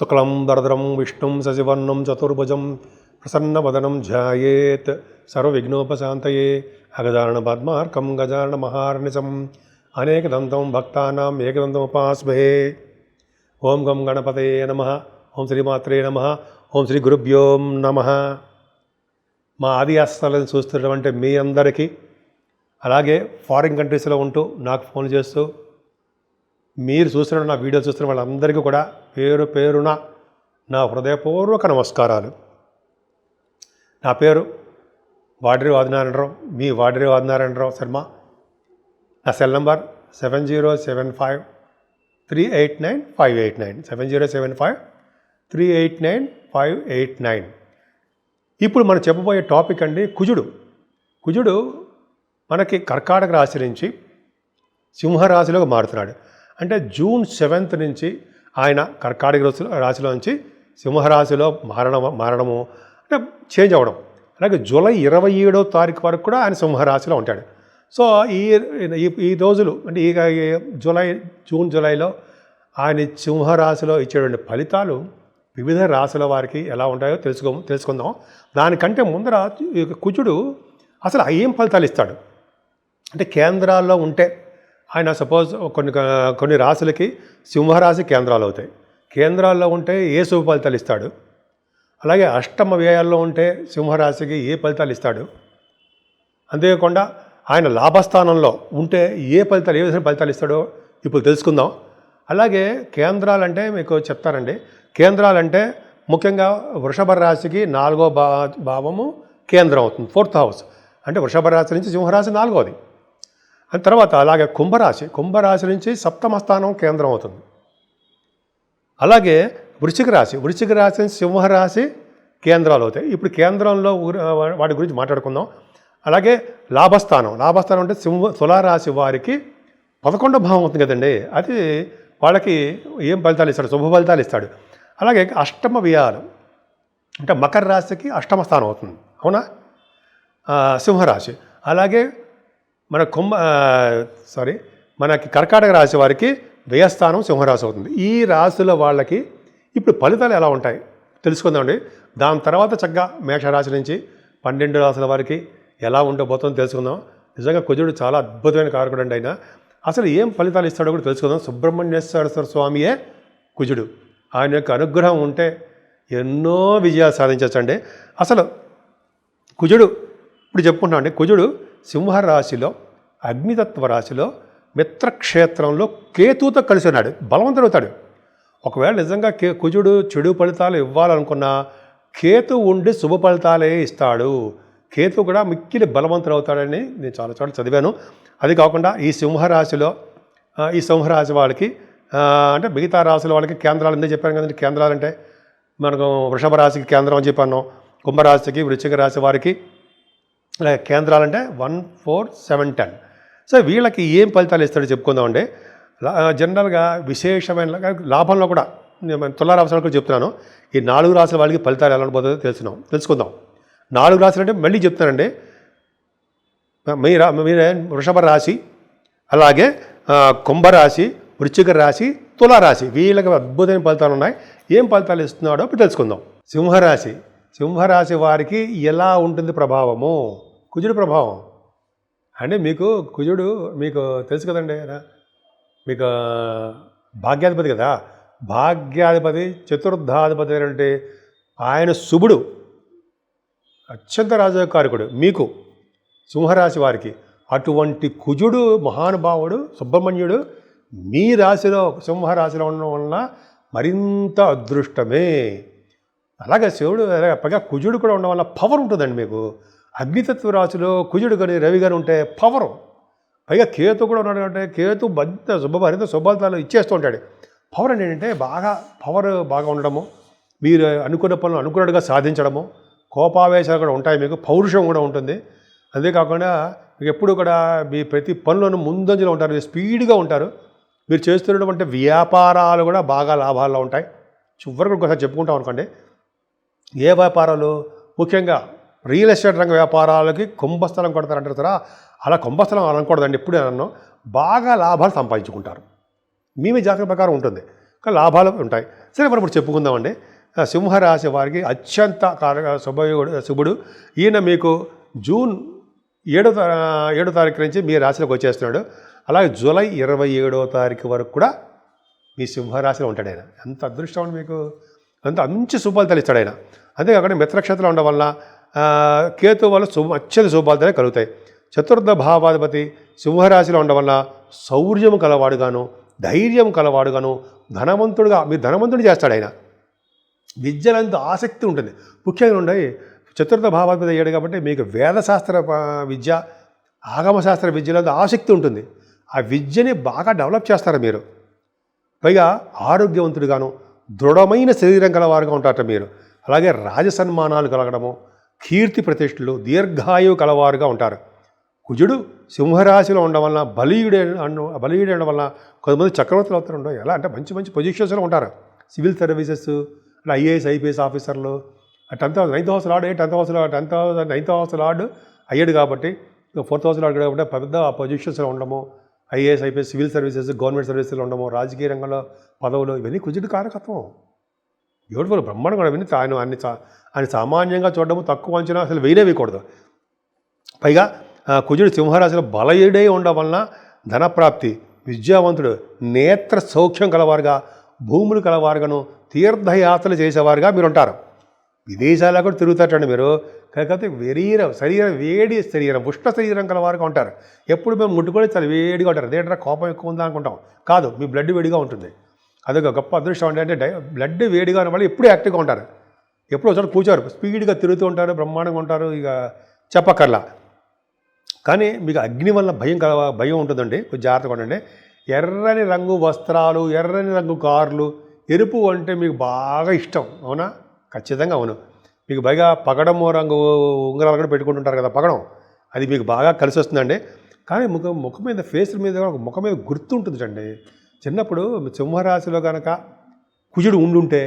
శుక్లం దరద్రం విష్ణుం శశివర్ణం చతుర్భుజం ప్రసన్నవదనం ధ్యాయేత్ సర్వవిఘ్నోపశాంతయే అగదారణ పద్మార్కం గజానన మహార్నిశం అనేకదంతం భక్తానాం ఏకదంతముపాస్మహే. ఓం గం గణపతే నమ. ఓం శ్రీమాత్రే నమ. ఓం శ్రీ గురుభ్యో నమ. మా ఆది ఆస్థాలను చూస్తున్నటువంటి మీ అందరికీ అలాగే ఫారిన్ కంట్రీస్లో ఉంటూ నాకు ఫోన్ చేస్తూ మీరు చూస్తున్న నా వీడియో చూస్తున్న వాళ్ళందరికీ కూడా పేరు పేరున నా హృదయపూర్వక నమస్కారాలు. నా పేరు వాడిరి వాదినారాయణరావు మీ వాడిరి వాదినారాయణరావు శర్మ. నా cell number seven zero seven five three eight nine five eight nine. Seven zero seven five three eight nine five eight nine. ఇప్పుడు మనం చెప్పబోయే టాపిక్ అండి కుజుడు. కుజుడు మనకి కర్కాటక రాశి నుంచి సింహరాశిలోకి మారుతున్నాడు. అంటే జూన్ సెవెంత్ నుంచి ఆయన కర్కాటక రాశిలో రాశిలో నుంచి సింహరాశిలో మారడం మారడము అంటే చేంజ్ అవ్వడం. అలాగే జూలై ఇరవై ఏడో తారీఖు వరకు కూడా ఆయన సింహరాశిలో ఉంటాడు. సో ఈ ఈ- రోజులు అంటే ఈ జూలై జూన్ జూలైలో ఆయన సింహరాశిలో ఇచ్చేటువంటి ఫలితాలు వివిధ రాశుల వారికి ఎలా ఉంటాయో తెలుసుకో తెలుసుకుందాం. దానికంటే ముందర ఈ కుజుడు అసలు ఏం ఫలితాలు ఇస్తాడు? అంటే కేంద్రాల్లో ఉంటే ఆయన సపోజ్ కొన్ని కొన్ని రాశులకి సింహరాశి కేంద్రాలు అవుతాయి. కేంద్రాల్లో ఉంటే ఏ శుభ ఫలితాలు ఇస్తాడు? అలాగే అష్టమ వ్యయాల్లో ఉంటే సింహరాశికి ఏ ఫలితాలు ఇస్తాడు? అంతేకాకుండా ఆయన లాభస్థానంలో ఉంటే ఏ ఫలితాలు ఏ విధంగా ఫలితాలు ఇస్తాడో ఇప్పుడు తెలుసుకుందాం. అలాగే కేంద్రాలంటే మీకు చెప్తారండి కేంద్రాలంటే ముఖ్యంగా వృషభ రాశికి నాలుగో భా భావము కేంద్రం అవుతుంది ఫోర్త్ హౌస్. అంటే వృషభ రాశి నుంచి సింహరాశి నాలుగోది. ఆ తర్వాత అలాగే కుంభరాశి. కుంభరాశి నుంచి సప్తమ స్థానం కేంద్రం అవుతుంది. అలాగే వృశ్చిక రాశి. వృశ్చిక రాశి నుంచి సింహరాశి కేంద్రాలు అవుతాయి. ఇప్పుడు కేంద్రంలో వాటి గురించి మాట్లాడుకుందాం. అలాగే లాభస్థానం. లాభస్థానం అంటే సింహ తులారాశి వారికి పదకొండో భావం అవుతుంది కదండి. అది వాళ్ళకి ఏం ఫలితాలు ఇస్తాడు? శుభ ఫలితాలు ఇస్తాడు. అలాగే అష్టమ వ్యయాలు అంటే మకర రాశికి అష్టమ స్థానం అవుతుంది. అవునా? సింహరాశి. అలాగే మన కుంభ సారీ మనకి కర్కాటక రాశి వారికి వ్యయస్థానం సింహరాశి అవుతుంది. ఈ రాశుల వాళ్ళకి ఇప్పుడు ఫలితాలు ఎలా ఉంటాయి? తెలుసుకుందామండి దాని తర్వాత చక్కగా మేషరాశి నుంచి పన్నెండు రాశుల వారికి ఎలా ఉండబోతుందో తెలుసుకుందాం. నిజంగా కుజుడు చాలా అద్భుతమైన కారకుడు అండి ఆయన. అసలు ఏం ఫలితాలు ఇస్తాడో కూడా తెలుసుకుందాం. సుబ్రహ్మణ్యేశ్వర స్వామియే కుజుడు. ఆయన యొక్క అనుగ్రహం ఉంటే ఎన్నో విజయాలు సాధించవచ్చండి అసలు కుజుడు ఇప్పుడు చెప్పుకుంటామండి కుజుడు సింహరాశిలో అగ్నితత్వ రాశిలో మిత్రక్షేత్రంలో కేతుతో కలిసి ఉన్నాడు. బలవంతుడవుతాడు ఒకవేళ నిజంగా కే కుజుడు చెడు ఫలితాలు ఇవ్వాలనుకున్నా కేతు ఉండి శుభ ఫలితాలే ఇస్తాడు. కేతు కూడా మిక్కిలి బలవంతుడు అవుతాడని నేను చాలా చోట్ల చదివాను. అది కాకుండా ఈ సింహరాశిలో ఈ సింహరాశి వాళ్ళకి అంటే మిగతా రాశుల వాళ్ళకి కేంద్రాలు ఎందుకు చెప్పాను కదండి? కేంద్రాలు అంటే మనకు వృషభ రాశికి కేంద్రం అని చెప్పాను కుంభరాశికి వృశ్చిక రాశి వారికి కేంద్రాలంటే one four seven ten. So వీళ్ళకి ఏం ఫలితాలు ఇస్తాడో చెప్పుకుందామండి. లా- జనరల్గా విశేషమైన లాభంలో కూడా నేను తులారాశులు కూడా చెప్తున్నాను. ఈ నాలుగు రాశుల వాళ్ళకి ఫలితాలు ఎలా ఉండబోతుందో తెలుసుకుందాం తెలుసుకుందాం. నాలుగు రాశులు అంటే మళ్ళీ చెప్తానండి మీ రా మీరే వృషభ రాశి అలాగే కుంభరాశి వృశ్చిక రాశి తులారాశి. వీళ్ళకి అద్భుతమైన ఫలితాలు ఉన్నాయి. ఏం ఫలితాలు ఇస్తున్నాడో ఇప్పుడు తెలుసుకుందాం. సింహరాశి. సింహరాశి వారికి ఎలా ఉంటుంది ప్రభావము? కుజుడు ప్రభావం. అంటే మీకు కుజుడు మీకు తెలుసు కదండి మీకు భాగ్యాధిపతి కదా? భాగ్యాధిపతి చతుర్థాధిపతి అంటే ఆయన శుభుడు అత్యంత రాజకారకుడు మీకు సింహరాశి వారికి. అటువంటి కుజుడు మహానుభావుడు సుబ్రహ్మణ్యుడు మీ రాశిలో సింహరాశిలో ఉండడం వలన మరింత అదృష్టమే. అలాగే శివుడు అలాగే పైగా కుజుడు కూడా ఉండడం వల్ల పవర్ ఉంటుందండి మీకు. అగ్నితత్వ రాశిలో కుజుడు కానీ రవి కానీ ఉంటే పవరు. పైగా కేతు కూడా ఉన్నాడు అంటే కేతు మరింత శుభ మరింత శుభాలతాలు ఇచ్చేస్తూ ఉంటాడు. పవర్ అంటే ఏంటంటే బాగా పవర్ బాగా ఉండడము మీరు అనుకున్న పనులు అనుకున్నట్టుగా సాధించడము కోపావేశాలు కూడా ఉంటాయి మీకు పౌరుషం కూడా ఉంటుంది. అంతేకాకుండా మీకు ఎప్పుడు కూడా మీ ప్రతి పనులను ముందంజలో ఉంటారు మీరు స్పీడ్గా ఉంటారు. మీరు చేస్తున్నటువంటి వ్యాపారాలు కూడా బాగా లాభాల్లో ఉంటాయి. చివరికి ఒకసారి చెప్పుకుంటాం అనుకోండి ఏ వ్యాపారాలు? ముఖ్యంగా రియల్ ఎస్టేట్ రంగ వ్యాపారాలకి కుంభస్థలం కొడతారంటారు కదా అలా కుంభస్థలం అనకూడదండి. ఎప్పుడు అన్నాను బాగా లాభాలు సంపాదించుకుంటారు. మేమే జాగ్రత్త జాతక ప్రకారం ఉంటుంది కానీ లాభాలు ఉంటాయి. సరే మనం ఇప్పుడు చెప్పుకుందామండి. ఆ సింహరాశి వారికి అత్యంత కారక శుభయుడు శుభుడు. ఈయన మీకు జూన్ ఏడో ఏడో తారీఖు నుంచి మీ రాశిలోకి వచ్చేస్తున్నాడు. అలాగే జూలై ఇరవై ఏడో తారీఖు వరకు కూడా మీ సింహరాశిలో ఉంటాడు ఆయన. ఎంత అదృష్టం అండి మీకు. అంత మంచి శుభాలు ఇస్తాడు ఆయన. అంతేకాకుండా మిత్రక్షేత్రంలో ఉండడం వల్ల కేతు వల్ల శుభ అత్యంత శుభార్థనే కలుగుతాయి. చతుర్థ భావాధిపతి సింహరాశిలో ఉండడం వల్ల శౌర్యం కలవాడుగాను ధైర్యం కలవాడుగాను ధనవంతుడుగా మీరు ధనవంతుడు చేస్తాడు ఆయన. విద్యలంత ఆసక్తి ఉంటుంది. ముఖ్యంగా ఉండే చతుర్థ భావాధిపతి అయ్యాడు కాబట్టి మీకు వేదశాస్త్ర విద్య ఆగమశాస్త్ర విద్యలంత ఆసక్తి ఉంటుంది. ఆ విద్యని బాగా డెవలప్ చేస్తారు మీరు. పైగా ఆరోగ్యవంతుడుగాను దృఢమైన శరీరం కలవారుగా ఉంటారట మీరు. అలాగే రాజసన్మానాలు కలగడము కీర్తి ప్రతిష్టలు దీర్ఘాయువు కలవారుగా ఉంటారు. కుజుడు సింహరాశిలో ఉండడం వలన బలీయుడే అన్న- బలీయుడే ఉండడం వలన కొంతమంది చక్రవర్తులు అవుతారు ఉండవు ఎలా అంటే మంచి మంచి పొజిషన్స్లో ఉంటారు. సివిల్ సర్వీసెస్ అంటే ఐఏఎస్ ఐపీఎస్ ఆఫీసర్లు tenth house ninth house lord tenth house tenth house ninth house lord అయ్యాడు కాబట్టి ఫోర్త్ హౌస్ లాడ్ కాబట్టి పెద్ద పొజిషన్స్లో ఉండడము IAS IPS civil services government సర్వీసెస్లో ఉండము రాజకీయ రంగంలో పదవులు ఇవన్నీ కుజుడు కారకత్వం. బ్యూటిఫుల్ బ్రహ్మాండంగా అవన్నీ ఆయన అన్ని ఆయన సామాన్యంగా చూడడము తక్కువ అంచనా అసలు వేయనేవేయకూడదు పైగా ఆ, కుజుడు సింహరాశిలో బలయుడై ఉండడం వలన ధనప్రాప్తి విద్యావంతుడు నేత్ర సౌఖ్యం కలవారుగా భూములు కలవారుగాను తీర్థయాత్రలు చేసేవారుగా మీరు ఉంటారు విదేశాల్లో కూడా తిరుగుతారండి మీరు. కాకపోతే శరీరం శరీరం వేడి శరీరం ఉష్ణ శరీరం కలవారుగా ఉంటారు. ఎప్పుడు మేము ముట్టుకొని చాలా వేడిగా ఉంటారు. అదేంటారా కోపం ఎక్కువ ఉందా అనుకుంటాం. కాదు మీ బ్లడ్ వేడిగా ఉంటుంది. అదొక గొప్ప అదృష్టం ఏంటంటే అంటే డై బ్లడ్ వేడిగా ఉన్న వాళ్ళు ఎప్పుడూ యాక్టివ్గా ఉంటారు. ఎప్పుడో ఒకసారి కూర్చోరు. స్పీడ్గా తిరుగుతూ ఉంటారు బ్రహ్మాండంగా ఉంటారు ఇక చెప్పకర్లా కానీ మీకు అగ్ని వల్ల భయం కల భయం ఉంటుందండి. కొంచెం జాగ్రత్తగా ఉండండి. ఎర్రని రంగు వస్త్రాలు ఎర్రని రంగు కార్లు ఎరుపు అంటే మీకు బాగా ఇష్టం. అవునా? ఖచ్చితంగా అవును. మీకు పైగా పగడము రంగు ఉంగరాలు కూడా పెట్టుకుంటుంటారు కదా పగడం. అది మీకు బాగా కలిసి వస్తుందండి కానీ ముఖం ముఖం మీద ఫేస్ మీద కూడా ఒక ముఖం మీద గుర్తుంటుంది అండి చిన్నప్పుడు సింహరాశిలో కనుక కుజుడు ఉండుంటే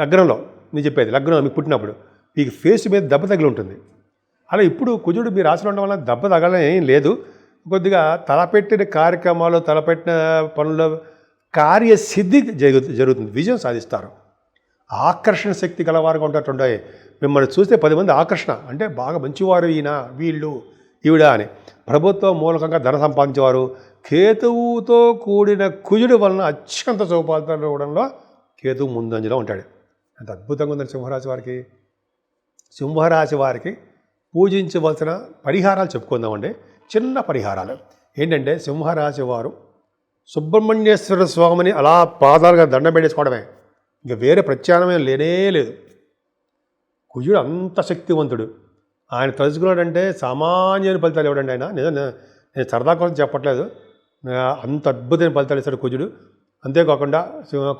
లగ్నంలో నేను చెప్పేది లగ్నం మీకు పుట్టినప్పుడు మీకు ఫేస్ మీద దెబ్బ తగిలి ఉంటుంది. అలా ఇప్పుడు కుజుడు మీ రాశిలో ఉండడం వల్ల దెబ్బ తగలని ఏం లేదు. కొద్దిగా తలపెట్టిన కార్యక్రమాలు తలపెట్టిన పనుల కార్యసిద్ధి జరుగు జరుగుతుంది విజయం సాధిస్తారు. ఆకర్షణ శక్తి గలవారుగా ఉంటారు మిమ్మల్ని చూస్తే పది మంది ఆకర్షణ అంటే బాగా మంచివారు ఈయన వీళ్ళు ఈవిడ అని. ప్రభుత్వం మూలకంగా ధన సంపాదించేవారు కేతువుతో కూడిన కుజుడు వలన అత్యంత సౌపాలతలు ఇవ్వడంలో కేతువు ముందంజలో ఉంటాడు. అంత అద్భుతంగా ఉందండి సింహరాశి వారికి. సింహరాశి వారికి పూజించవలసిన పరిహారాలు చెప్పుకుందామండి. చిన్న పరిహారాలు. ఏంటంటే సింహరాశి వారు సుబ్రహ్మణ్యేశ్వర స్వామిని అలా పాదాలుగా దండం పెట్టేసుకోవడమే. ఇంకా వేరే ప్రత్యామ్నాయం లేనే లేదు. కుజుడు అంత శక్తివంతుడు. ఆయన తలుచుకున్నాడంటే సామాన్యమైన ఫలితాలు ఇవ్వడండి ఆయన. నిజం నేను సరదా కోసం చెప్పట్లేదు. అంత అద్భుతమైన ఫలితాలు ఇస్తాడు కుజుడు. అంతేకాకుండా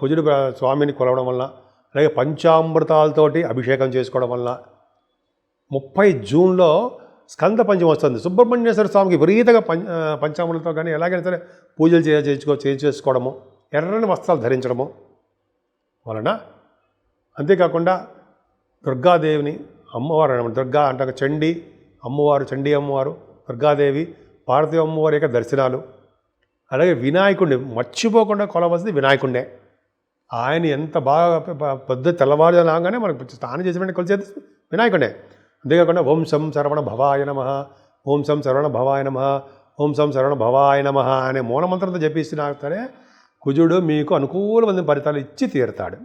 కుజుడు స్వామిని కొలవడం వల్ల అలాగే పంచామృతాలతోటి అభిషేకం చేసుకోవడం వల్ల ముప్పై జూన్లో స్కంద పంచం వస్తుంది. సుబ్రహ్మణ్యేశ్వర స్వామికి విపరీతంగా పంచ పంచామృతంతో కానీ ఎలాగైనా సరే పూజలు చేయ చేయించుకో చేయించేసుకోవడము ఎర్రని వస్త్రాలు ధరించడము వలన అంతేకాకుండా దుర్గాదేవిని అమ్మవారు అనమాట. దుర్గా అంటే చండి అమ్మవారు చండీ అమ్మవారు దుర్గాదేవి పార్వతీ అమ్మవారి యొక్క దర్శనాలు అలాగే వినాయకుడిని మర్చిపోకుండా కొలవలసింది వినాయకుడినే. ఆయన ఎంత బాగా పెద్ద ప- మనకు స్నానం చేసి కొలిచేది వినాయకుడే అంతేకాకుండా ఓం సం శరవణ భవాయ నమ ఓం సం శరవణ భవాయ నమ ఓం సం శరవణ భవాయ నమ అనే మూలమంత్రంతో జపిస్తున్నా సరే కుజుడు మీకు అనుకూలమైన ఫలితాలు ఇచ్చి తీరుతాడు.